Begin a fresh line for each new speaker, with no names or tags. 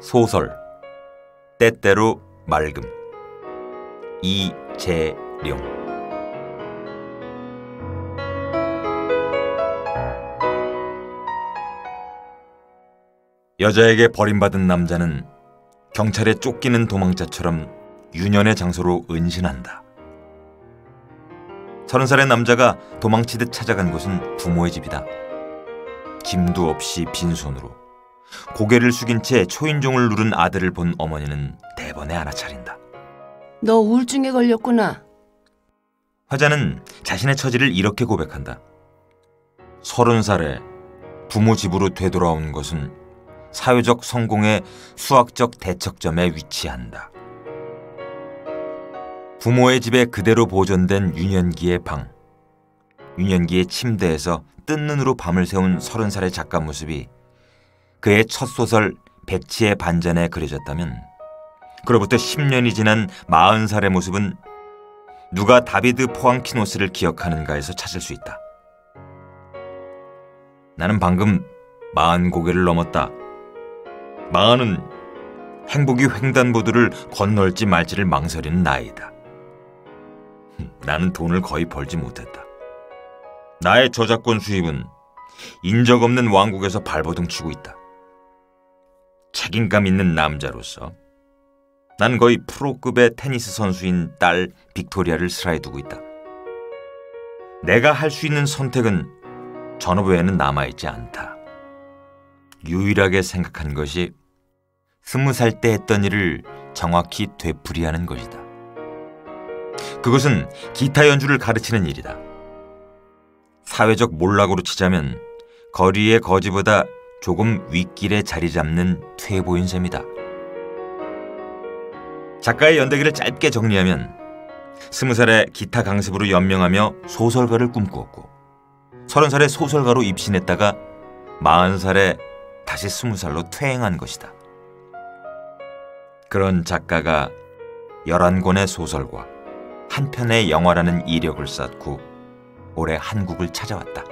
소설 때때로 맑음 이재룡 여자에게 버림받은 남자는 경찰에 쫓기는 도망자처럼 유년의 장소로 은신한다. 서른 살의 남자가 도망치듯 찾아간 곳은 부모의 집이다. 짐도 없이 빈손으로 고개를 숙인 채 초인종을 누른 아들을 본 어머니는 대번에 알아차린다.
너 우울증에 걸렸구나.
화자는 자신의 처지를 이렇게 고백한다. 서른 살에 부모 집으로 되돌아온 것은 사회적 성공의 수학적 대척점에 위치한다. 부모의 집에 그대로 보존된 유년기의 방, 유년기의 침대에서 뜬 눈으로 밤을 새운 서른 살의 작가 모습이 그의 첫 소설 백치의 반전에 그려졌다면 그로부터 10년이 지난 마흔 살의 모습은 누가 다비드 포앙키노스를 기억하는가에서 찾을 수 있다. 나는 방금 마흔 고개를 넘었다. 마흔은 행복이 횡단보도를 건널지 말지를 망설이는 나이다. 나는 돈을 거의 벌지 못했다. 나의 저작권 수입은 인적 없는 왕국에서 발버둥 치고 있다. 책임감 있는 남자로서 난 거의 프로급의 테니스 선수인 딸 빅토리아를 슬하에 두고 있다. 내가 할 수 있는 선택은 전업 외에는 남아있지 않다. 유일하게 생각한 것이 스무 살 때 했던 일을 정확히 되풀이하는 것이다. 그것은 기타 연주를 가르치는 일이다. 사회적 몰락으로 치자면 거리의 거지보다 조금 윗길에 자리 잡는 퇴보인 셈이다. 작가의 연대기를 짧게 정리하면 스무 살에 기타 강습으로 연명하며 소설가를 꿈꾸었고 서른 살에 소설가로 입신했다가 마흔 살에 다시 스무 살로 퇴행한 것이다. 그런 작가가 열한 권의 소설과 한 편의 영화라는 이력을 쌓고 올해 한국을 찾아왔다.